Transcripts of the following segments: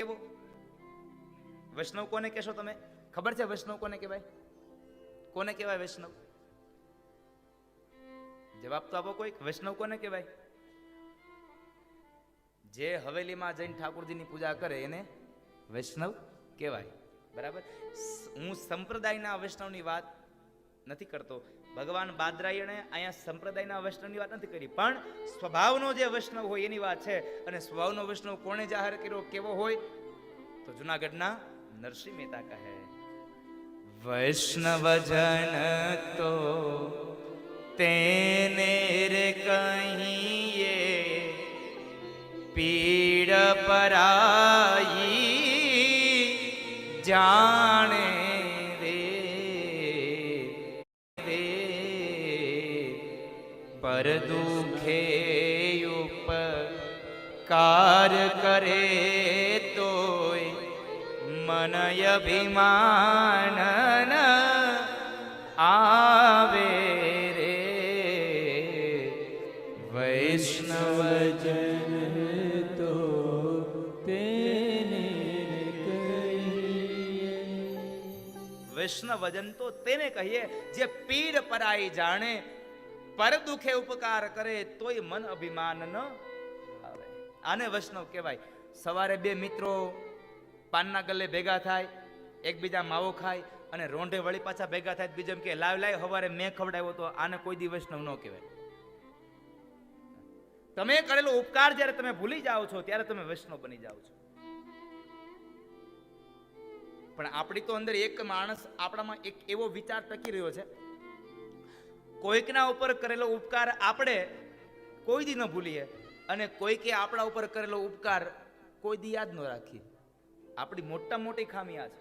કેવો વૈષ્ણવ કોને કહેશો તમે? ખબર છે વૈષ્ણવ કોને કહેવાય? કોને કહેવાય વૈષ્ણવ? જવાબ તો આપો કોઈ વૈષ્ણવ કોને કહેવાય? જે હવેલીમાં જઈને ઠાકોરજીની પૂજા કરે એને વૈષ્ણવ કહેવાય. બરાબર? હું સંપ્રદાયના વૈષ્ણવની વાત નથી કરતો. ભગવાન બાદરાયણે અહીંયા સંપ્રદાયના વૈષ્ણવની વાત નથી કરી, પણ સ્વભાવનો જે વૈષ્ણવ હોય એની વાત છે. અને સ્વભાવનો વૈષ્ણવ કોણે જાહેર કર્યો, કેવો હોય? તો જુનાગઢના નરસિંહ મહેતા કહે વૈષ્ણવજન તો તેને રે કહીએ, પીડ પરાઈ જાણે ઉપકાર કરે તોય મનય અભિમાન આવે રે. વૈષ્ણવજન તો તેને વૈષ્ણવજન તો તેને કહીએ જે પીડ પરાઈ જાણે, પર દુખે ઉપકાર કરે તોય મન અભિમાન ન આને વૈષ્ણવ કહેવાય. સવારે બે મિત્રો પાનના ગલ્લે ભેગા થાય, એકબીજા માવો ખાય અને રોંઢે વળી પાછા ભેગા થાય. બીજા કે, લાવ લાવ હવારે મેં ખવડાવ્યો તો આને કોઈ દી વૈષ્ણવ ન કહેવાય. તમે કરેલો ઉપકાર જ્યારે તમે ભૂલી જાઓ છો, ત્યારે તમે વૈષ્ણવ બની જાઓ છો. પણ આપણી તો અંદર એક માણસ આપણામાં એક એવો વિચાર ટકી રહ્યો છે. કોઈકના ઉપર કરેલો ઉપકાર આપણે કોઈ દી ન ભૂલીએ. અને કોઈકે આપણા ઉપર કરેલો ઉપકાર કોઈ દી યાદ ન રાખીએ આપણી મોટા મોટી ખામી આ છે.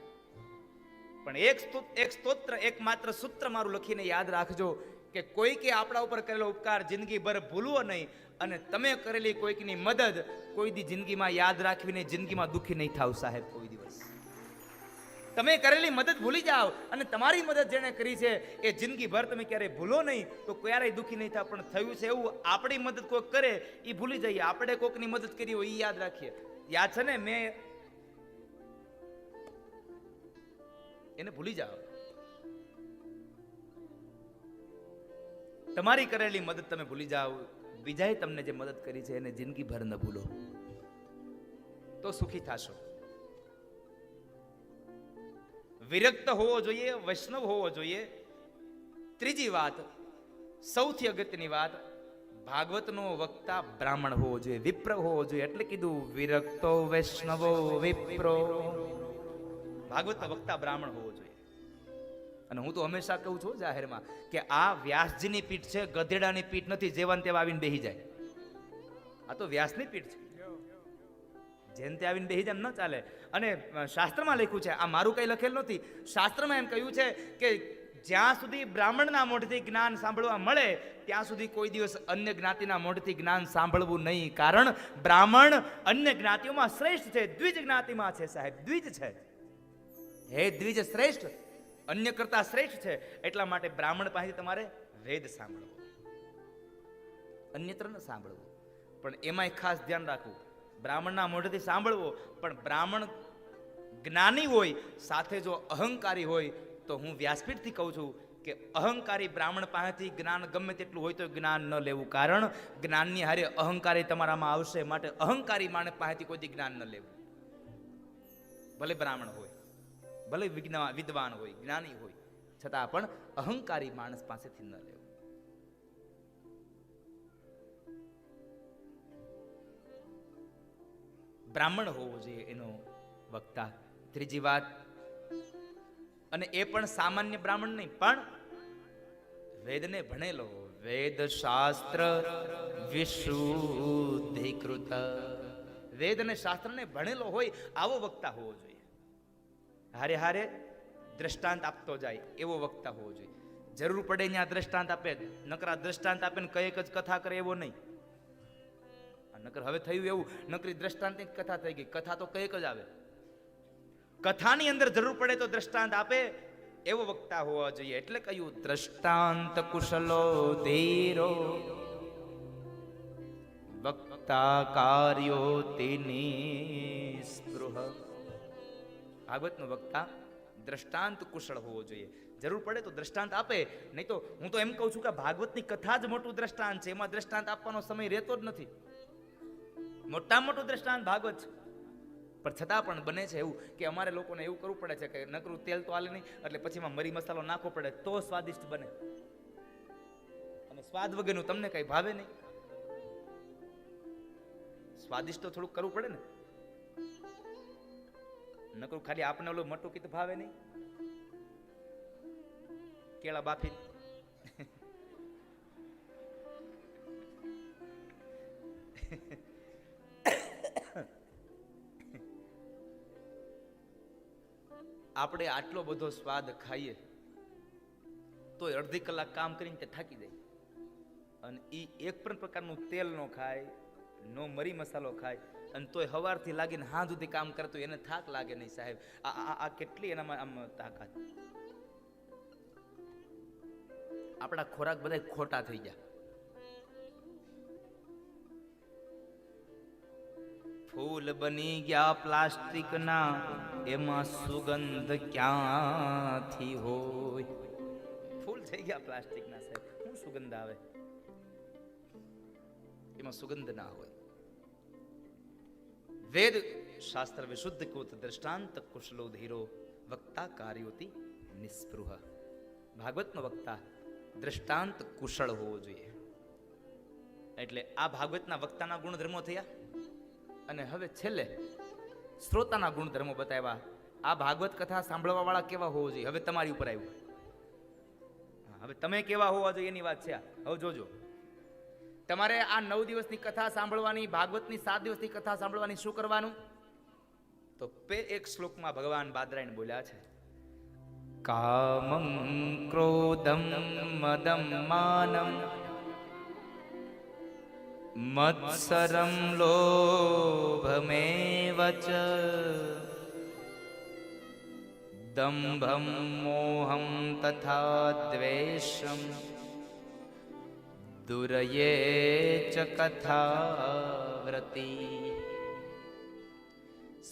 પણ એક એક સ્તોત્ર, એક માત્ર સૂત્ર મારું લખીને યાદ રાખજો કે કોઈકે આપણા ઉપર કરેલો ઉપકાર જિંદગીભર ભૂલવો નહીં અને તમે કરેલી કોઈકની મદદ કોઈ દી જિંદગીમાં યાદ રાખવીને જિંદગીમાં દુઃખી નહીં થાવ સાહેબ કોઈ દિવસ. તમે કરેલી મદદ ભૂલી જાઓ અને તમારી મદદ જેણે કરી છે, એ જિંદગીભર તમે ક્યારેય ભૂલો નહીં. તો ક્યારેય દુઃખી નહીં થાય, પણ થયું છે એવું. આપણી મદદ કોઈક કરે એ ભૂલી જઈએ. આપણે કોઈકની મદદ કરી હોય એ યાદ રાખીએ. યાદ છે ને, મેં એને ભૂલી જાઓ. તમારી કરેલી મદદ તમે ભૂલી જાઓ. બીજાએ તમને જે મદદ કરી છે, એને જિંદગીભર ન ભૂલો. તો સુખી થશો. વિરક્ત હોવો જોઈએ, વૈષ્ણવ હોવો જોઈએ. ત્રીજી વાત, સૌથી અગત્યની વાત, ભાગવતનો વક્તા બ્રાહ્મણ હોવો જોઈએ, વિપ્ર હોવો જોઈએ. એટલે કીધું, વિરક્તો વૈષ્ણવો, વિપ્રો. ભાગવત વક્તા બ્રાહ્મણ હોવો જોઈએ. અને હું તો હંમેશા કહું છું જાહેરમાં કે આ વ્યાસજીની પીઠ છે, ગધેડાની પીઠ નથી, જેવાને તેવા આવીને બેહી જાય. આ તો વ્યાસની પીઠ છે. જેન તે આવીને બેહી જાય ન ચાલે. અને શાસ્ત્રમાં લખ્યું છે, આ મારું કંઈ લખેલ નથી શાસ્ત્રમાં એમ કહ્યું છે કે જ્યાં સુધી બ્રાહ્મણના મોઢથી જ્ઞાન સાંભળવા મળે, ત્યાં સુધી કોઈ દિવસ અન્ય જ્ઞાતિના મોઢથી જ્ઞાન સાંભળવું નહીં. કારણ બ્રાહ્મણ અન્ય જ્ઞાતિઓમાં શ્રેષ્ઠ છે, દ્વિજ જ્ઞાતિમાં છે સાહેબ, દ્વિજ છે. હે દ્વિજ શ્રેષ્ઠ, અન્ય કરતા શ્રેષ્ઠ છે, એટલા માટે બ્રાહ્મણ પાસેથી તમારે વેદ સાંભળવો. અન્યત્ર ન સાંભળવું. પણ એમાંય ખાસ ધ્યાન રાખવું. બ્રાહ્મણના મોઢેથી સાંભળવો. પણ બ્રાહ્મણ જ્ઞાની હોય, સાથે જો અહંકારી હોય, તો હું વ્યાસપીઠથી કહું છું કે અહંકારી બ્રાહ્મણ પાસેથી જ્ઞાન ગમે તેટલું હોય તો જ્ઞાન ન લેવું. કારણ જ્ઞાનની હારે અહંકારી તમારામાં આવશે માટે અહંકારી માણસ પાસેથી કોઈથી જ્ઞાન ન લેવું. ભલે બ્રાહ્મણ હોય, ભલે વિજ્ઞાન વિદ્વાન હોય, જ્ઞાની હોય, છતાં પણ અહંકારી માણસ પાસેથી ન લેવું. બ્રાહ્મણ હોવો જોઈએ એનો વક્તા. ત્રીજી વાત, અને એ પણ સામાન્ય બ્રાહ્મણ નહીં, પણ વેદને ભણેલો વેદ શાસ્ત્ર વિશુદ્ધિકૃત. વેદ અને શાસ્ત્રને ભણેલો હોય આવો વક્તા હોવો જોઈએ. હારે હારે દ્રષ્ટાંત આપતો જાય એવો વક્તા હોવો જોઈએ. જરૂર પડે ત્યાં દ્રષ્ટાંત આપે, નકરા દ્રષ્ટાંત આપે ને કંઈક જ કથા કરે એવો નહીં. નકર હવે થયું એવું, નકરી દ્રષ્ટાંતની કથા થઈ ગઈ. કથા તો કંઈક જ આવે. કથાની અંદર જરૂર પડે તો દ્રષ્ટાંત આપે, એવો વક્તા હોવા જોઈએ. એટલે કહ્યું, દ્રષ્ટાંત કુશલો ધીરો. વક્તા કાર્યો તેની સ્પૃહ. ભાગવતનો વક્તા દ્રષ્ટાંત કુશળ હોવો જોઈએ. જરૂર પડે તો દ્રષ્ટાંત આપે. નહીં તો હું તો એમ કહું છું કે ભાગવતની કથા જ મોટું દ્રષ્ટાંત છે. એમાં દ્રષ્ટાંત આપવાનો સમય રહેતો જ નથી. મોટા મોટું દ્રષ્ટાંત ભાગવત છે. પણ છતાં પણ બને છે એવું કે અમારે લોકોને એવું કરવું પડે છે કે નકરું તેલ તો હાલે નહીં, એટલે પછી એમાં મરી મસાલો નાખવો પડે તો સ્વાદિષ્ટ બને. અને સ્વાદ વગરનું તમને કઈ ભાવે નહીં. સ્વાદિષ્ટ તો થોડુંક કરવું પડે ને. નકરું ખાલી આપને ઓલું મોટું કીધું ભાવે નહીં. કેળા બાફી આપણે આટલો બધો સ્વાદ ખાઈએ તો અડધી કલાક કામ કરીને તે થાકી જાય. અને એ એક પણ પ્રકારનું તેલ નો ખાય, નો મરી મસાલો ખાય, અને તોય હવારથી લાગીને હાં સુધી કામ કરતો એને થાક લાગે નહીં સાહેબ. આ- આ કેટલી એનામાં આમ તાકાત. આપણા ખોરાક બધા ખોટા થઈ ગયા. ફૂલ બની ગયા પ્લાસ્ટિકના, એમાં સુગંધ ક્યાંથી હોય? ફૂલ થઈ ગયા પ્લાસ્ટિકના સાહેબ. શું સુગંધ આવે? એમાં સુગંધ ના હોય. વેદ શાસ્ત્ર વિશુદ્ધ કુત દ્રષ્ટાંત કુશલો ધીરો, વક્તા કાર્યોથી નિસ્પૃહ. ભાગવતનો વક્તા દ્રષ્ટાંત કુશળ હોવો જોઈએ. એટલે આ ભાગવતના વક્તાના ગુણધર્મો થયા? અને હવે છેલ્લે શ્રોતાના ગુણધર્મો બતાવ્યા. આ ભાગવત કથા સાંભળવા વાળા કેવા હોવો જોઈએ? હવે તમારી ઉપર આવ્યું. હવે તમે કેવા હોવા જોઈએ એની વાત છે હવે જોજો. તમારે આ નવ દિવસની કથા સાંભળવાની, ભાગવતની સાત દિવસની કથા સાંભળવાની શું કરવાનું? તો પે એક શ્લોકમાં ભગવાન બાદરાયણ બોલ્યા છે. કામમ ક્રોધમ મદમ માનમ મત્સરમ લોભમેવ ચ દંભમ મોહમ તથા દ્વેષમ દુરયે ચ કથાવ્રતી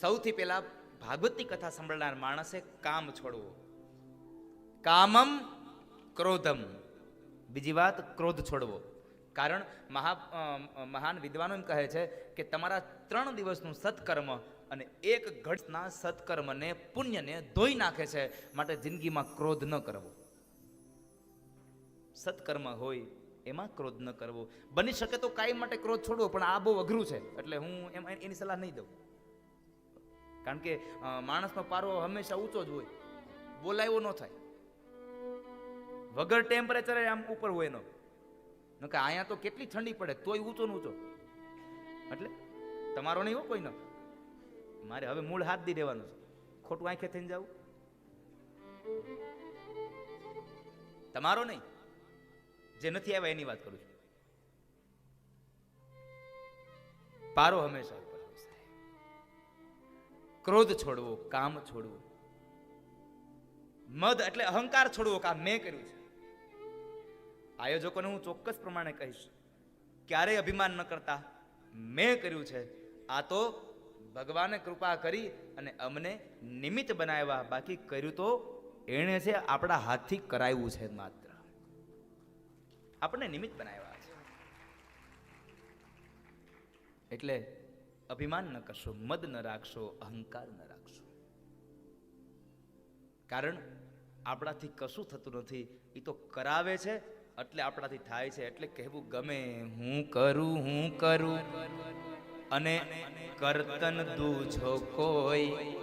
સૌથી પહેલા ભાગવતની કથા સાંભળનાર માણસે કામ છોડવો. કામમ ક્રોધમ. બીજી વાત ક્રોધ છોડવો. કારણ મહા મહાન વિદ્વાનો એમ કહે છે કે તમારા ત્રણ દિવસનું સત્કર્મ અને એક ઘટના સત્કર્મને પુણ્યને ધોઈ નાખે છે માટે જિંદગીમાં ક્રોધ ન કરવો. સત્કર્મ હોય એમાં ક્રોધ ન કરવો. બની શકે તો કાયમ માટે ક્રોધ છોડવો, પણ આ બહુ અઘરું છે. એટલે હું એમ એની સલાહ નહીં દઉં. કારણ કે માણસનો પારો હંમેશા ઊંચો જ હોય. બોલાયો ન થાય. વગર ટેમ્પરેચરે આમ ઉપર હોય એનો. નકર અહીંયા તો કેટલી ઠંડી પડે, તોય ઊંચો ને ઊંચો. એટલે તમારો નહીં હો કોઈનો મારે હવે મૂળ હાથ દી દેવાનું છે. ખોટું આંખે થઈને જવું તમારો નહીં. જે નથી આવ્યા એની વાત કરું છું. પારો હંમેશા ક્રોધ છોડવો, કામ છોડવું. મદ એટલે અહંકાર છોડવો, કામ મેં કર્યું છે. આયોજકોને હું ચોક્કસ પ્રમાણે કહીશ, ક્યારેય અભિમાન ન કરતા. મેં કર્યું છે. આ તો ભગવાને કૃપા કરી અને અમને નિમિત્ત બનાવ્યા. બાકી કર્યું તો એણે છે આપણા હાથથી કરાવ્યું છે માત્ર. આપણને નિમિત્ત બનાવ્યા છે. એટલે અભિમાન ન કરશો, મદ ન રાખશો, અહંકાર ન રાખશો. કારણ આપણાથી કશું થતું નથી. એ તો કરાવે છે એટલે આપણાથી થાય છે, એટલે કહેવું ગમે, હું કરું હું કરું. અને કરતન દૂજો કોઈ,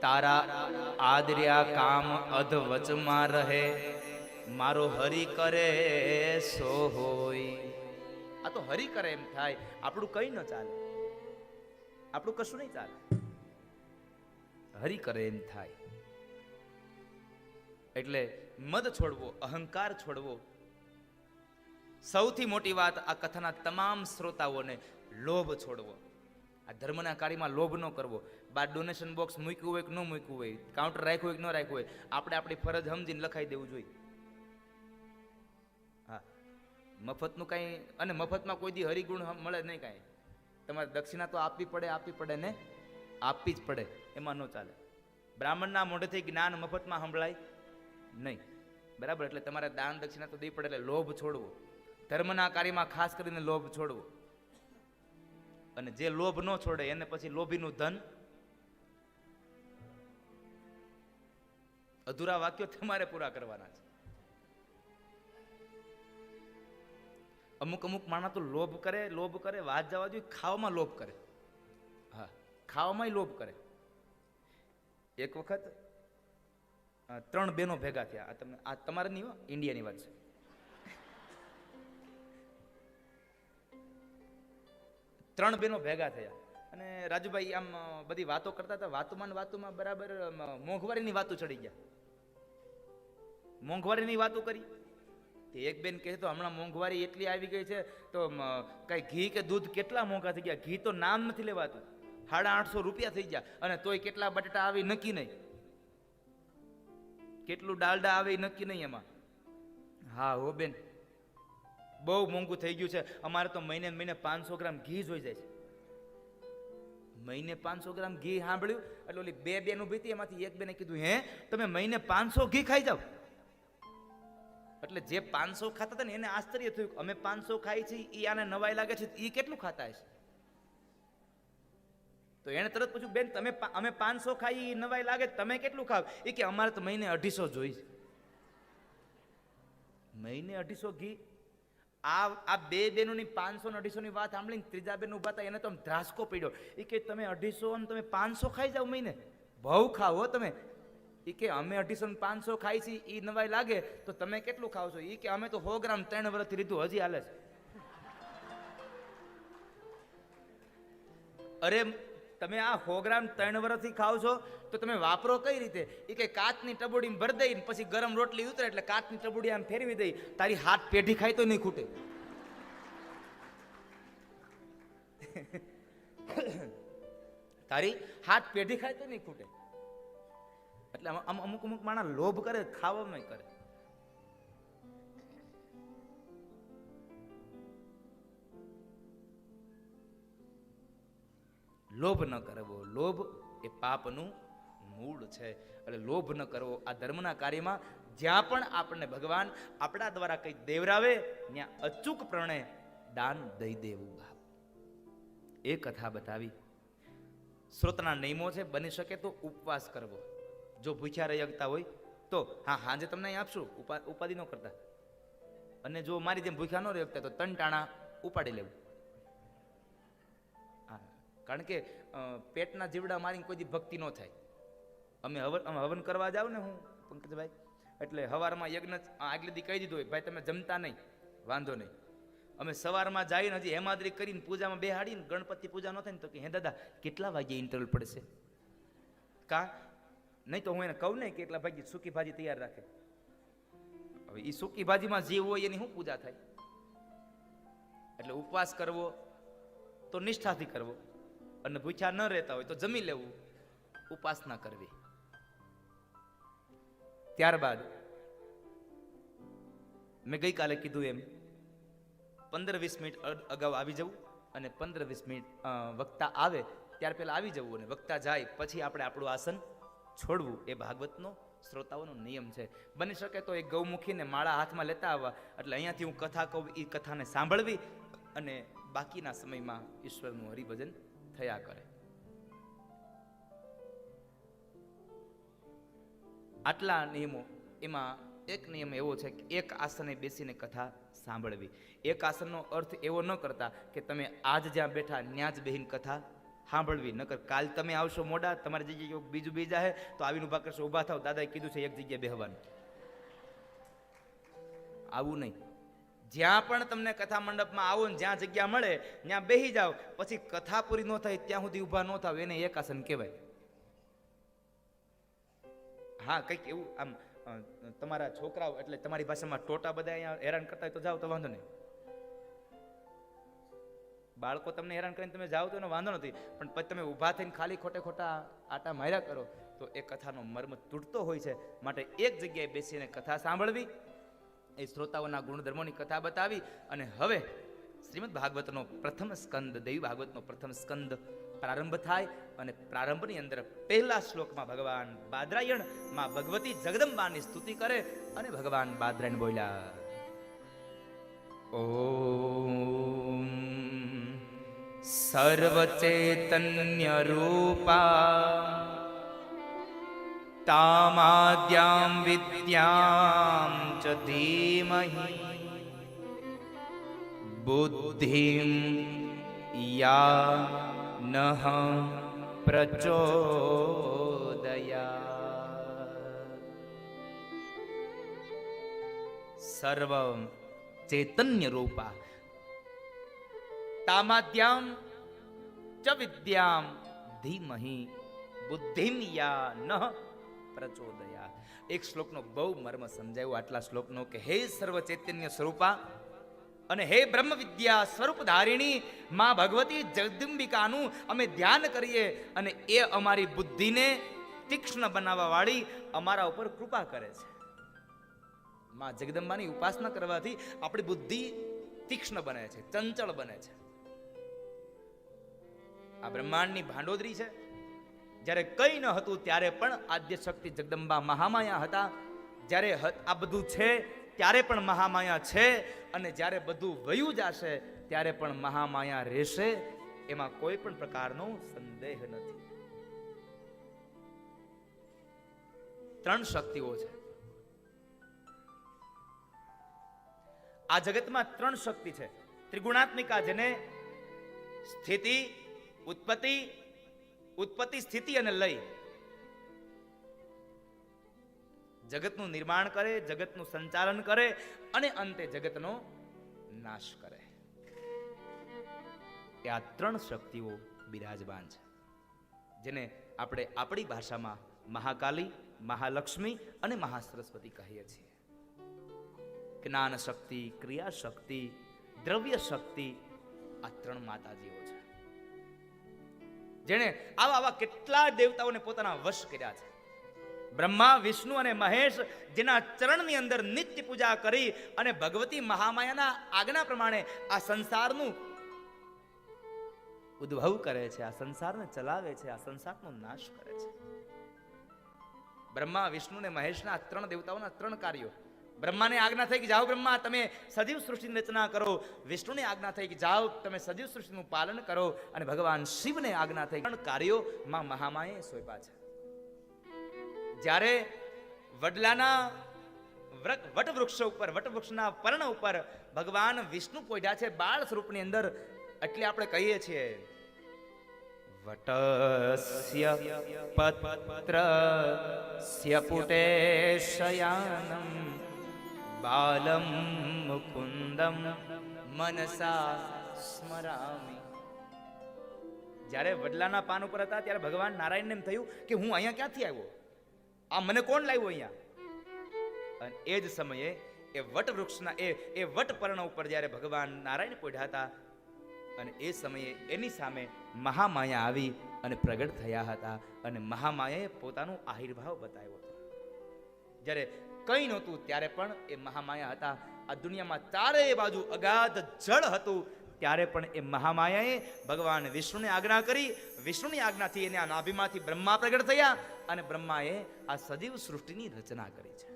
તારા આદર્યા કામ અધ વચમાં રહે. મારો હરી કરે સો હોય. આ તો હરી કરે એમ થાય. આપણું કઈ ન ચાલે. આપણું કશું નહીં ચાલે. હરી કરે એમ થાય. એટલે મદ છોડવો, અહંકાર છોડવો સૌથી મોટી વાત આ કથાના તમામ શ્રોતાઓને, લોભ છોડવો. આ ધર્મના કાર્યમાં લોભ ન કરવો. બાર ડોનેશન બોક્સ મૂક્યું હોય કે ન મૂક્યું હોય કાઉન્ટર રાખ્યું હોય કે ન રાખ્યું હોય, આપણે આપણી ફરજ સમજીને લખાઈ દેવું જોઈએ. હા. મફતનું કાંઈ, અને મફતમાં કોઈ દી હરિગુણ મળે નહીં કાંઈ. તમારે દક્ષિણા તો આપવી પડે આપવી પડે ને? આપવી જ પડે, એમાં ન ચાલે. બ્રાહ્મણના મોઢેથી જ્ઞાન મફતમાં સંભળાય નહીં. બરાબર? એટલે તમારે દાન દક્ષિણા તો દેવી પડે, એટલે લોભ છોડવો. ધર્મના કાર્યમાં ખાસ કરીને લોભ છોડવો. અને જે લોભ ન છોડે, એને પછી લોભીનું ધન. અધૂરા વાક્યો તમારે પૂરા કરવાના છે. અમુક અમુક માણસ તો લોભ કરે લોભ કરે, વાત જવા જોઈએ, ખાવામાં લોભ કરે. હા ખાવામાં લોભ કરે. એક વખત ત્રણ બહેનો ભેગા થયા. આ તમે આ તમારે નહીં ઇન્ડિયાની વાત છે. ત્રણ બહેનો ભેગા થયા. અને રાજુભાઈ આમ બધી વાતો કરતા હતા. વાતોમાં વાતોમાં બરાબર મોંઘવારીની વાતો ચડી ગયા. મોંઘવારીની વાતો કરી. તે એક બેન કહે, તો હમણાં મોંઘવારી એટલી આવી ગઈ છે, તો કાંઈ ઘી કે દૂધ કેટલા મોંઘા થઈ ગયા? ઘી તો નામ નથી લેવાતું. સાડા આઠસો રૂપિયા થઈ ગયા. અને તોય કેટલા બટાટા આવી નક્કી નહીં. કેટલું ડાલડા આવે નક્કી નહીં એમાં. હા, હો બેન. બહુ મોંઘું થઈ ગયું છે. અમારે તો મહિને મહિને પાંચસો ગ્રામ ઘી જોઈ જાય છે. મહિને પાંચસો ગ્રામ ઘી સાંભળ્યું? એટલે ઓલી બે બેન ઊભી હતી, એમાંથી એક બેને કીધું, હે, તમે મહિને પાંચસો ઘી ખાઈ જાઓ. એટલે જે પાંચસો ખાતા હતા ને, એને આશ્ચર્ય થયું અમે પાંચસો ખાઈ છીએ એ આને નવાઈ લાગે છે એ કેટલું ખાતા હશે? તો એણે તરત પૂછ્યું, બેન, તમે અમે પાંચસો ખાઈ એ નવાઈ લાગે, તમે કેટલું ખાવ? એ કે, અમારે તો મહિને અઢીસો જોઈ મહિને અઢીસો ઘી? આ આ બે બેનોની પાંચસો ને અઢીસોની વાત સાંભળીને ત્રીજા બેન ઊભા હતા, એને તો આમ ધ્રાસકો પડ્યો. એ કે, તમે અઢીસો અને તમે પાંચસો ખાઈ જાઓ મહિને. બહુ ખાઓ તમે. એ કે, અમે અઢીસો ને પાંચસો ખાઈ છીએ એ નવાઈ લાગે, તો તમે કેટલું ખાવ છો? એ કે, અમે તો સો ગ્રામ ત્રણ વર્ષથી લીધું, હજી હાલે છે. અરે તમે આ સો ગ્રામ ત્રણ વર્ષથી ખાવ છો, તો તમે વાપરો કઈ રીતે? એ કે કાચની ટબોડી ભરી દઈ પછી ગરમ રોટલી ઉતરે એટલે કાચની ટબોડી આમ ફેરવી દઈ, તારી હાથ પેઢી ખાય તો નહીં ખૂટે. તારી હાથ પેઢી ખાય તો નહીં ખૂટે. એટલે અમુક અમુક માણા લોભ કરે ખાવામાં કરે. લોભ ન કરવો. લોભ એ પાપનું મૂળ છે. એટલે લોભ ન કરવો આ ધર્મના કાર્યમાં જ્યાં પણ આપણને ભગવાન આપણા દ્વારા કંઈ દેવરાવે, ત્યાં અચૂક પ્રણે દાન દઈ દેવું ભાવ એ કથા બતાવી. શ્રોતના નિયમો છે, બની શકે તો ઉપવાસ કરવો. જો ભૂખ્યા રહી હોય તો, હા, હાજે તમને અહીં આપશું. ઉપા, ઉપાધિ ન કરતા. અને જો મારી જેમ ભૂખ્યા ન રહી તો ત્રણ ટાણા ઉપાડી લેવું. કારણ કે પેટના જીવડા મારીને કોઈ ભક્તિ ન થાય. અમે હવન અમે હવન કરવા જાવ ને હું, પંકજભાઈ. એટલે હવારમાં યજ્ઞ આગલે દી કહી દીધું હોય, ભાઈ, તમે જમતા નહીં, વાંધો નહીં. અમે સવારમાં જઈને હજી હેમાદ્રી કરીને પૂજામાં બેહાડીને ગણપતિ પૂજા ન થાય ને તો કે, હે દાદા, કેટલા વાગે ઇન્ટરવલ પડશે? કા? નહીં તો હું એને કહું ને કે, એટલા ભાગી સૂકી ભાજી તૈયાર રાખે. હવે એ સૂકી ભાજીમાં જીવ હોય એની શું પૂજા થાય? એટલે ઉપવાસ કરવો તો નિષ્ઠાથી કરવો. અને ભૂખ્યા ન રહેતા હોય તો જમી લેવું. ઉપાસના કરવી. ત્યારબાદ મેં ગઈકાલે કીધું એમ, પંદર વીસ મિનિટ અગાઉ આવી જવું અને પંદર વીસ મિનિટ વક્તા આવે ત્યાર પહેલાં આવી જવું અને વક્તા જાય પછી આપણે આપણું આસન છોડવું એ ભાગવતનો શ્રોતાઓનો નિયમ છે. બની શકે તો એ ગૌમુખીને માળા હાથમાં લેતા આવવા, એટલે અહીંયાથી હું કથા કહું એ કથાને સાંભળવી અને બાકીના સમયમાં ઈશ્વરનું હરિભજન થયા કરે. આટલા નિયમો, એમાં એક નિયમ એવો છે કે એક આસને બેસીને કથા સાંભળવી. એક આસનનો અર્થ એવો ન કરતા કે તમે આજ જ્યાં બેઠા ત્યાં જ બેહીને કથા સાંભળવી. નકર કાલ તમે આવશો મોડા, તમારી જગ્યાએ બીજું બીજા હે તો આવીને ઊભા કરશો. ઊભા થાવ, દાદાએ કીધું છે, એક જગ્યાએ બેહવાનું. આવું નહીં. જ્યાં પણ તમને કથા મંડપમાં આવો ને જ્યાં જગ્યા મળે, ત્યાં બેસી જાઓ. પછી કથા પૂરી ન થાય ત્યાં સુધી ઊભા ન થાવ, એને એક આસન કહેવાય. હા, કંઈક એવું આમ તમારા છોકરાઓ, એટલે તમારી ભાષામાં ટોટા બધા અહીંયા હેરાન કરતા હોય તો જાઓ તો વાંધો નહીં. બાળકો તમને હેરાન કરીને તમે જાઓ તો એનો વાંધો નથી. પણ પછી તમે ઊભા થઈને ખાલી ખોટે ખોટા આટા માર્યા કરો, તો એ કથાનો મર્મ તૂટતો હોય છે. માટે એક જગ્યાએ બેસીને કથા સાંભળવી એ શ્રોતાઓના ગુણધર્મોની કથા બતાવી અને હવે શ્રીમદ ભાગવતનો પ્રથમ સ્કંદ, દેવી ભાગવતનો પ્રથમ સ્કંદ પ્રારંભ થાય અને પ્રારંભની અંદર પહેલા શ્લોકમાં ભગવાન બાદરાયણમાં ભગવતી જગદંબાની સ્તુતિ કરે અને ભગવાન બાદરાયણ બોલ્યા, ઓમ સર્વચેતન્ય રૂપા તામાદ્યામ વિદ્યામ ચ ધીમહિ બુદ્ધિમ યા નહ પ્રચોદયા સર્વ ચૈતન્ય રૂપા તામાદ્યામ ચ વિદ્યામ ધીમહિ બુદ્ધિમ યા નઃ પ્રચોદયા. એક શ્લોકનો બહુ મર્મ સમજાયું આટલા શ્લોકનો કે, હે સર્વ ચૈતન્ય સ્વરૂપા અને હે બ્રહ્મ વિદ્યા સ્વરૂપ ધારિણી માં ભગવતી જગદંબિકાનું અમે ધ્યાન કરીએ અને એ અમારી બુદ્ધિને તીક્ષ્ણ બનાવવા વાળી અમારા ઉપર કૃપા કરે છે. માં જગદંબાની ઉપાસના કરવાથી આપણી બુદ્ધિ તીક્ષ્ણ બને છે, ચંચળ બને છે. આ બ્રહ્માંડની ભાંડોદરી છે. જ્યારે કંઈ ન હતું ત્યારે પણ આદ્ય શક્તિ જગદંબા મહામાયા હતા. જ્યારે આ બધું છે, ત્યારે પણ મહામાયા છે અને જ્યારે બધું વયું જશે, ત્યારે પણ મહામાયા રહેશે, એમાં કોઈ પણ પ્રકારનો સંદેહ નથી. ત્રણ શક્તિઓ છે. આ જગતમાં ત્રણ શક્તિ છે. ત્રિગુણાત્મિકા જેને સ્થિતિ, ઉત્પત્તિ ઉત્પત્તિ, સ્થિતિ અને લય. જગતનું નિર્માણ કરે, જગતનું સંચાલન કરે અને અંતે જગતનો નાશ કરે. એ આ ત્રણ શક્તિઓ બિરાજમાન છે. જેને આપણે આપણી ભાષામાં મહાકાલી, મહાલક્ષ્મી અને મહાસરસ્વતી કહીએ છીએ. જ્ઞાન શક્તિ ક્રિયા શક્તિ દ્રવ્ય શક્તિ આ ત્રણ માતાજીઓ છે. જેણે આવા આવા કેટલા દેવતાઓને પોતાના વશ કર્યા છે. બ્રહ્મા, વિષ્ણુ અને મહેશ જેના ચરણની અંદર નિત્ય પૂજા કરી અને ભગવતી મહામાયાના આજ્ઞા પ્રમાણે આ સંસારનું ઉદ્ભવ કરે છે, આ સંસારને ચલાવે છે, આ સંસારનો નાશ કરે છે. બ્રહ્મા, વિષ્ણુ અને મહેશના ત્રણ દેવતાઓના ત્રણ કાર્યો બ્રહ્માને આજ્ઞા થઈ કે જાઓ બ્રહ્મા, તમે સજીવ સૃષ્ટિની રચના કરો, વિષ્ણુને આજ્ઞા થઈ કે જાઓ, તમે સજીવ સૃષ્ટિનું પાલન કરો અને ભગવાન શિવને આજ્ઞા થઈ પણ કાર્યો માં મહામાએ સોંપ્યા છે. જ્યારે વડલાના વટવૃક્ષ ઉપર, વટવૃક્ષના પર્ણ ઉપર ભગવાન વિષ્ણુ પોઢ્યા છે, બાળ સ્વરૂપની અંદર, એટલે આપણે કહીએ છીએ, વટસ્ય પત્રસ્ય પુટે શયાનમ બાલમ મુકુંદમ મનસા સ્મરામી જ્યારે વડલાના પાન ઉપર હતા, ત્યારે ભગવાન નારાયણને એમ થયું કે હું અહીંયા ક્યાંથી આવ્યો? આ મને કોણ લાવ્યો અહીંયા? અને એ જ સમયે એ વટ વૃક્ષના એ એ વટ પર્ણ ઉપર જ્યારે ભગવાન નારાયણ પોઢ્યા હતા, અને એ સમયે એની સામે મહામાયા આવી અને પ્રગટ થયા હતા અને મહામાયાએ પોતાનો આવિર્ભાવ બતાવ્યો. જ્યારે કંઈ નહોતું. ત્યારે પણ એ મહામાયા હતા. આ દુનિયામાં ચારે બાજુ અગાધ જળ હતું. ત્યારે પણ એ મહામાયાએ ભગવાન વિષ્ણુને આજ્ઞા કરી. વિષ્ણુની આજ્ઞાથી એને આ નાભીમાંથી બ્રહ્મા પ્રગટ થયા અને બ્રહ્માએ આ સજીવ સૃષ્ટિની રચના કરી છે.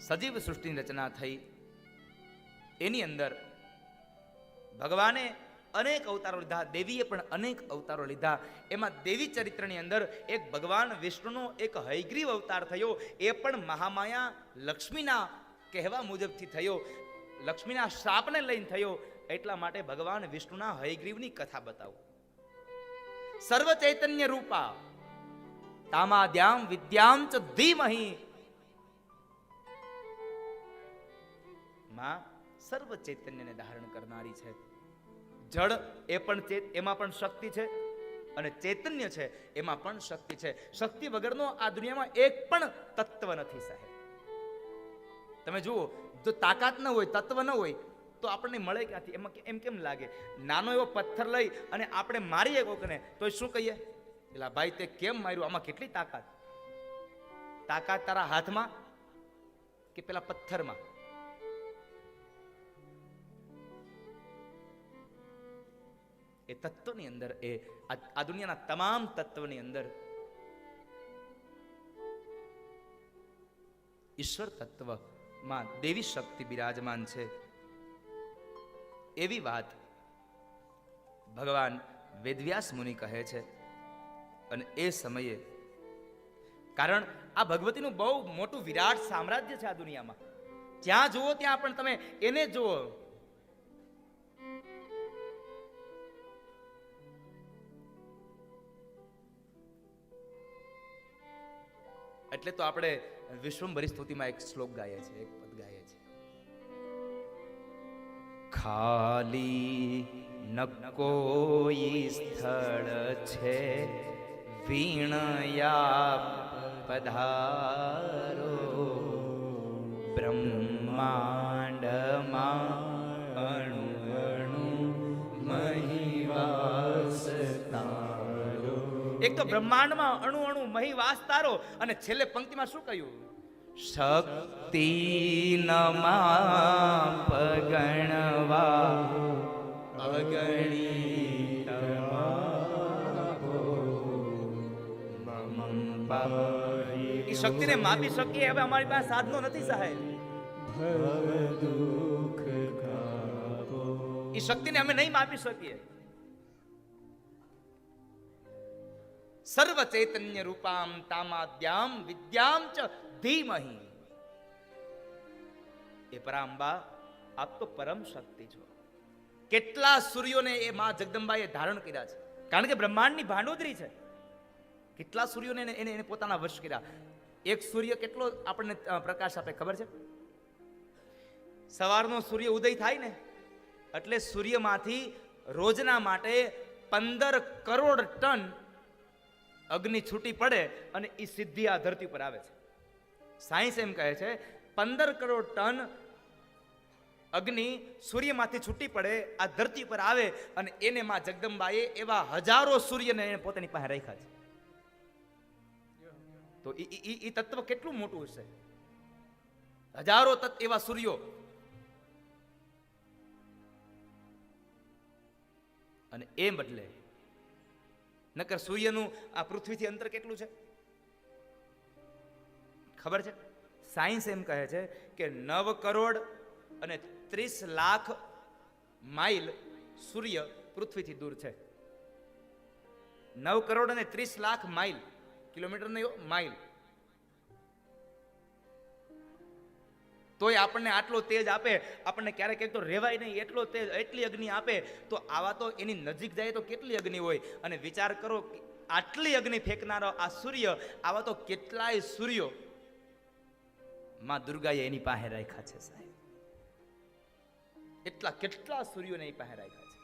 સજીવ સૃષ્ટિની રચના થઈ. એની અંદર ભગવાને અનેક અવતારો લીધા, દેવીએ પણ અનેક અવતારો લીધા. એમાં દેવી ચરિત્રની અંદર એક ભગવાન વિષ્ણુનો એક હયગ્રીવ અવતાર થયો. એ પણ મહામાયા લક્ષ્મીના કહેવા મુજબથી થયો. લક્ષ્મીના શાપને લઈને થયો. એટલા માટે ભગવાન વિષ્ણુના હયગ્રીવની કથા બતાવો. સર્વ ચૈતન્ય રૂપા તામાદ્યામ વિદ્યામ ચ ધીમહી. માં સર્વ ચૈતન્યને ધારણ કરનારી છે. જળ એ પણ ચેત એમાં પણ શક્તિ છે અને ચૈતન્ય છે, એમાં પણ શક્તિ છે. શક્તિ વગરનો આ દુનિયામાં એક પણ તત્વ નથી સાહેબ. તમે જુઓ, જો તાકાત ન હોય, તત્વ ન હોય, તો આપણને મળે ક્યાંથી? એમાં એમ કેમ લાગે? નાનો એવો પથ્થર લઈ અને આપણે મારીએ કોકને તો શું કહીએ? પેલા ભાઈ તે કેમ માર્યું? આમાં કેટલી તાકાત? તાકાત તારા હાથમાં કે પેલા પથ્થરમાં? એ તત્વની અંદર એ આ દુનિયાના તમામ તત્વની અંદર ઈશ્વર તત્વમાં દેવી શક્તિ બિરાજમાન છે એવી વાત ભગવાન વેદવ્યાસ મુનિ કહે છે અને એ સમયે કારણ આ ભગવતીનું બહુ મોટું વિરાટ સામ્રાજ્ય છે આ દુનિયામાં જ્યાં જુઓ ત્યાં પણ તમે એને જુઓ એટલે તો આપણે વિશ્વંભરી સ્તુતિમાં એક શ્લોક ગાઈએ છીએ, એક પદ ગાઈએ છીએ. ખાલી ન કોઈ સ્થળ છે, વીણયા પધારો બ્રહ્માંડમાં તો બ્રહ્માંડમાં અણુ અણુ મહીવાસ તારો. અને છેલ્લે પંક્તિમાં શું કહ્યું? શક્તિ નમા પગણવા અગણી એ શક્તિને માપી શકીએ હવે અમારી પાસે સાધનો નથી સાહેબ. એ શક્તિને અમે નહીં માપી શકીએ. સર્વ ચૈતન્ય રૂપામ તામાદ્યામ વિદ્યામ ચ ધીમહી એ પરાંબા આપ તો પરમ શક્તિ છો કેટલા સૂર્યોને એ માં જગદંબાએ ધારણ કર્યા છે કારણ કે બ્રહ્માંડની ભાંડોદરી છે કેટલા સૂર્યોને એને એને પોતાના વશ કર્યા એક સૂર્ય કેટલો આપણને પ્રકાશ આપે ખબર છે સવારનો સૂર્ય ઉદય થાય ને એટલે સૂર્યમાંથી રોજના માટે પંદર કરોડ ટન અગ્નિ છૂટી પડે અને એ સિદ્ધિ આ ધરતી પર આવે છે. સાયન્સ એમ કહે છે, પંદર કરોડ ટન અગ્નિ સૂર્યમાંથી છૂટી પડે, આ ધરતી પર આવે અને એને માં જગદંબાએ એવા હજારો સૂર્યને એને પોતાની પાસે રાખ્યા છે. તો એ તત્વ કેટલું મોટું હશે? હજારો તત્વ એવા સૂર્યો. અને એ બદલે નકર સૂર્યનું આ પૃથ્વીથી અંતર કેટલું છે? ખબર છે? સાયન્સ એમ કહે છે કે નવ કરોડ અને ત્રીસ લાખ માઇલ સૂર્ય પૃથ્વીથી દૂર છે. નવ કરોડ અને ત્રીસ લાખ માઇલ, કિલોમીટર નહીં માઇલ. તોય આપણને આટલો તેજ આપે, આપણને ક્યારેક ક્યાંક તો રહેવાય નહીં, એટલો તેજ, એટલી અગ્નિ આપે, તો આવા તો એની નજીક જાય તો કેટલી અગ્નિ હોય? અને વિચાર કરો આટલી અગ્નિ ફેંકનારો આ સૂર્ય, આવા તો કેટલાય સૂર્યો માં દુર્ગાએ એની પાસે રાખ્યા છે સાહેબ. એટલા કેટલા સૂર્યોને એની પાસે રાખ્યા છે?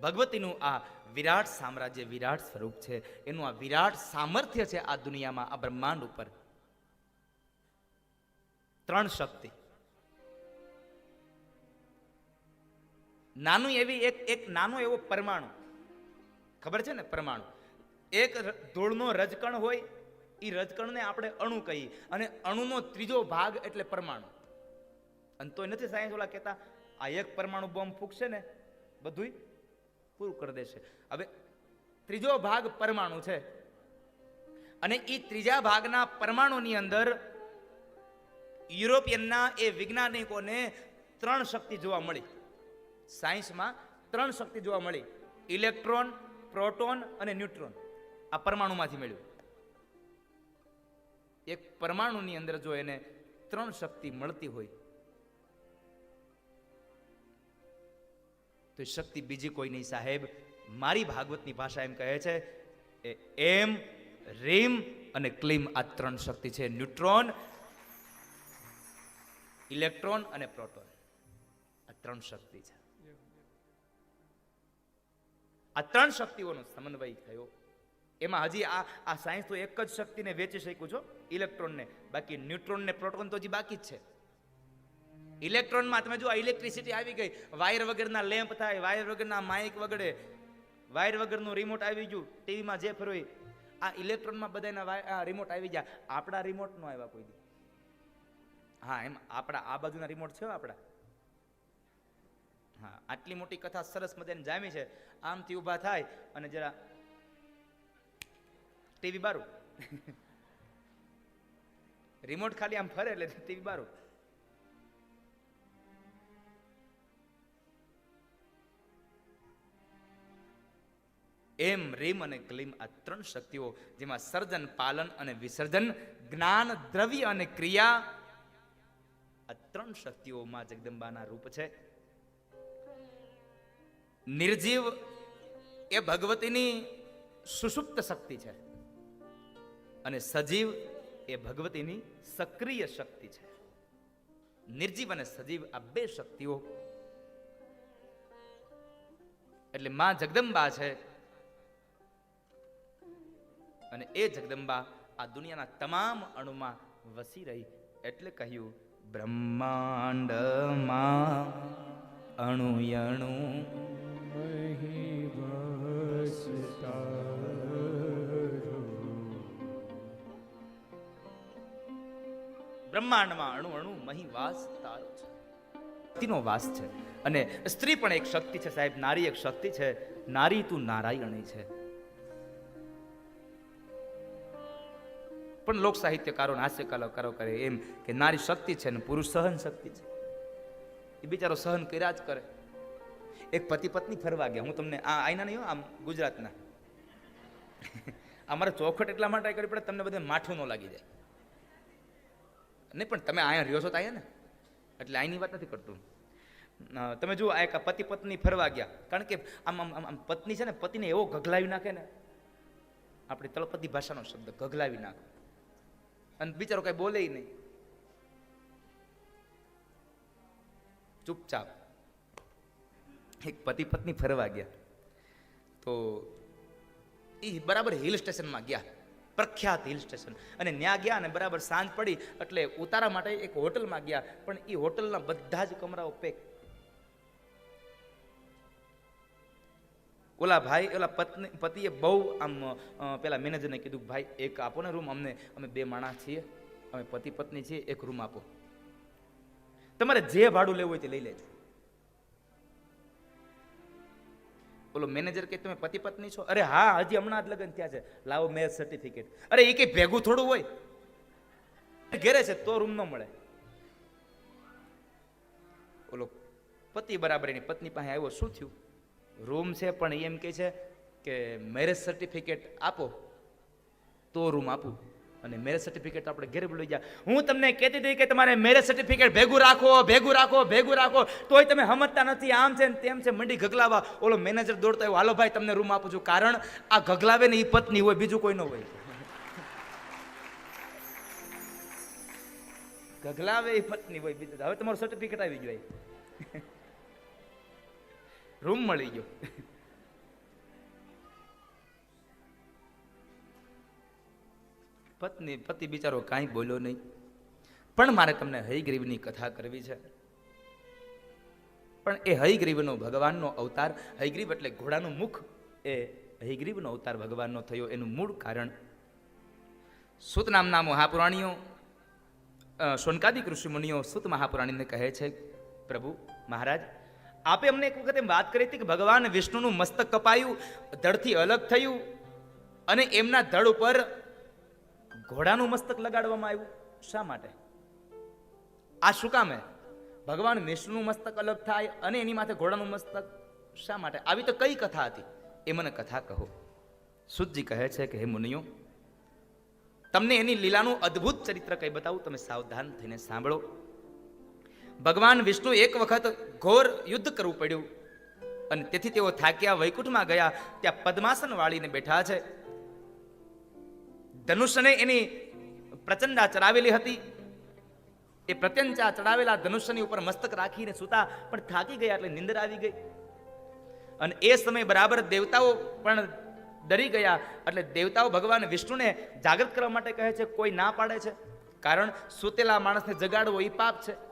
ભગવતીનું આ વિરાટ સામ્રાજ્ય વિરાટ સ્વરૂપ છે. એનું આ વિરાટ સામર્થ્ય છે આ દુનિયામાં, આ બ્રહ્માંડ ઉપર. ત્રણ શક્તિ. નાનું એવી એક એક નાનો એવો પરમાણુ. ખબર છે ને પરમાણુ? એક ધૂળનો રજકણ હોય એ રજકણને આપણે અણુ કહીએ. અને અણુનો ત્રીજો ભાગ એટલે પરમાણુ. અને તોય નથી સાયન્સ ઓલા કહેતા, આ એક પરમાણુ બોમ્બ ફૂકશે ને, બધુંય. પૂરું કરી દેશે. હવે ત્રીજો ભાગ પરમાણુ છે. અને એ ત્રીજા ભાગના પરમાણુની અંદર યુરોપિયનના એ વૈજ્ઞાનિકોને ત્રણ શક્તિ જોવા મળી. સાયન્સમાં ત્રણ શક્તિ જોવા મળી. ઇલેક્ટ્રોન, પ્રોટોન અને ન્યુટ્રોન. આ પરમાણુમાંથી મળ્યું. એક પરમાણુની અંદર જો એને ત્રણ શક્તિ મળતી હોય તો શક્તિ બીજી કોઈ નહીં, સાહેબ. મારી ભાગવતની ભાષા એમ કહે છે, એ એમ, રેમ અને ક્લીમ આ ત્રણ શક્તિ છે. ન્યુટ્રોન, ઇલેક્ટ્રોન અને પ્રોટોન. આ ત્રણ શક્તિ છે. આ ત્રણ શક્તિઓનો સમન્વય થયો. એમાં હજી આ આ સાયન્સ તો એક જ શક્તિને વેચી શક્યું છો ઇલેક્ટ્રોનને. બાકી ન્યુટ્રોન ને પ્રોટોન તો હજી બાકી જ છે. ઇલેક્ટ્રોનમાં તમે જો ઇલેક્ટ્રિસિટી આવી ગઈ. વાયર વગરના લેમ્પ થાય વાયર વગરના માઇક વગડે. વાયર વગરનું રિમોટ આવી ગયું ટીવીમાં જે ફરવી આ ઇલેક્ટ્રોનમાં બધાના રિમોટ આવી ગયા. આપણા રિમોટ નો આવ્યા કોઈ દી. હા, એમ આપણા, આ બાજુના રિમોટ છે આપણા. હા, આટલી મોટી કથા સરસ મજાની જામી છે. આમથી ઊભા થાય અને જરા ટીવી બારું. રિમોટ ખાલી આમ ફરે એટલે ટીવી બારું. એમ રીમ અને ક્લીમ આ ત્રણ શક્તિઓ જેમાં સર્જન, પાલન અને વિસર્જન, જ્ઞાન, દ્રવ્ય અને ક્રિયા આ ત્રણ શક્તિઓમાં જગદંબાના રૂપ છે. નિર્જીવ એ ભગવતીની સુષુપ્ત શક્તિ છે અને સજીવ એ ભગવતીની સક્રિય શક્તિ છે. નિર્જીવ અને સજીવ આ બે શક્તિઓ. એટલે માં જગદંબા છે અને એ જગદંબા આ દુનિયાના તમામ અણુમાં વસી રહી એટલે કહ્યું, બ્રહ્માંડમાં અણુ અણુ બ્રહ્માંડમાં અણુ અણુ મહી વાસ તારો છે. શક્તિનો વાસ છે. અને સ્ત્રી પણ એક શક્તિ છે સાહેબ, નારી એક શક્તિ છે. નારી તું નારાયણી છે. પણ લોક સાહિત્યકારો અને હાસ્ય કલાકારો કરે એમ કે નારી શક્તિ છે ને પુરુષ સહન શક્તિ છે. એ બિચારો સહન કર્યા જ કરે. એક પતિ પત્ની ફરવા ગયા. હું તમને આ આઈના નહીં આમ ગુજરાતના. અમારે ચોખટ એટલા માટે કરવી પડે, તમને બધે માઠું ન લાગી જાય. નહીં, પણ તમે અહીંયા રહ્યો છો તો અહીંયા ને? એટલે અહીંની વાત નથી કરતું. તમે જુઓ, આ એક પતિ પત્ની ફરવા ગયા. કારણ કે આમ, આમ- આમ પત્ની છે ને, પતિને એવો ગગલાવી નાખે ને. આપણી તળપતિ ભાષાનો શબ્દ ગગલાવી નાખે. અને બિચારો કઈ બોલે નહીં. ચૂપચાપ. એક પતિ પત્ની ફરવા ગયા. તો એ બરાબર હિલ સ્ટેશનમાં ગયા. પ્રખ્યાત હિલ સ્ટેશન. અને ત્યાં ગયા અને બરાબર સાંજ પડી એટલે ઉતારા માટે એક હોટલમાં ગયા. પણ એ હોટલના બધા જ કમરાઓ પેક ઓલા ભાઈ, ઓલા પત્ની, પતિએ બહુ આમ પેલા મેનેજરને કીધું, ભાઈ, એક આપો ને રૂમ, અમને, અમે બે માણસ છીએ, અમે પતિ, પત્ની છીએ, એક રૂમ આપો. તમારે જે ભાડું લેવું હોય તે લઈ લેજો. ઓલો મેનેજર કે તમે પતિ, પત્ની છો? અરે હા, હજી હમણાં જ લગ્ન થયા છે. લાવો મેરેજ સર્ટિફિકેટ અરે એ કઈ ભેગું થોડું હોય? ઘેરે છે, તો રૂમ ન મળે. ઓલો પતિ બરાબર એની પત્ની પાસે આવ્યો, શું થયું? રૂમ છે, પણ એમ કહે છે કે મેરેજ સર્ટિફિકેટ આપો, તો રૂમ આપું. અને મેરેજ સર્ટિફિકેટ આપણે ઘેર લઈ ગયા. હું તમને કહેતી હતી કે તમારે મેરેજ સર્ટિફિકેટ ભેગું રાખો ભેગું રાખો ભેગું રાખો. તોય તમે સમજતા નથી, આમ છે ને તેમ છે, મંડી ગગલાવા ઓલો મેનેજર દોડતો આવ્યો, હાલો ભાઈ, તમને રૂમ આપું છું. કારણ આ ગગલાવે ને એ પત્ની હોય, બીજું કોઈ ન હોય. ગગલાવે એ પત્ની હોય, બીજું હવે તમારું સર્ટિફિકેટ આવી ગયું રૂમ મળી ગયો. પત્ની, પતિ બિચારો કાંઈ બોલ્યો નહીં. પણ મારે તમને હયગ્રીવની કથા કરવી છે. પણ એ હયગ્રીવનો ભગવાનનો અવતાર હયગ્રીવ એટલે ઘોડાનું મુખ, એ હયગ્રીવનો અવતાર ભગવાનનો થયો. એનું મૂળ કારણ સુત નામના મહાપુરાણીઓ સોનકાદિક ઋષિમુનિઓ સુત મહાપુરાણીને કહે છે, પ્રભુ, મહારાજ આપે અમને એક વખત વાત કરી હતી કે ભગવાન વિષ્ણુનું મસ્તક કપાયું, ધડથી અલગ થયું અને એમના ધડ ઉપર ઘોડાનું મસ્તક લગાડવામાં આવ્યું. શા માટે? આ શું કામ ભગવાન વિષ્ણુનું મસ્તક અલગ થાય અને એની માથે ઘોડાનું મસ્તક? શા માટે? આવી તો કઈ કથા હતી? એ મને કથા કહો. સુજી કહે છે કે, હે મુનિયો તમને એની લીલાનું અદ્ભુત ચરિત્ર કંઈ બતાવું? તમે સાવધાન થઈને સાંભળો. ભગવાન વિષ્ણુ એક વખત ઘોર યુદ્ધ કરવું પડ્યું. અને તેથી તેઓ થાક્યા, વૈકુંઠમાં ગયા, ત્યાં પદ્માસન વાળીને બેઠા છે. ધનુષ્યને એની પ્રચંડા ચડાવેલી હતી. એ પ્રત્યંચા ચડાવેલા ધનુષ્યની ઉપર મસ્તક રાખીને સૂતા, પણ થાકી ગયા એટલે નિંદર આવી ગઈ. અને એ સમય બરાબર દેવતાઓ પણ ડરી ગયા, એટલે દેવતાઓ ભગવાન વિષ્ણુને જાગૃત કરવા માટે કહે છે, કોઈ ના પાડે છે, કારણ સૂતેલા માણસને જગાડવો એ પાપ છે.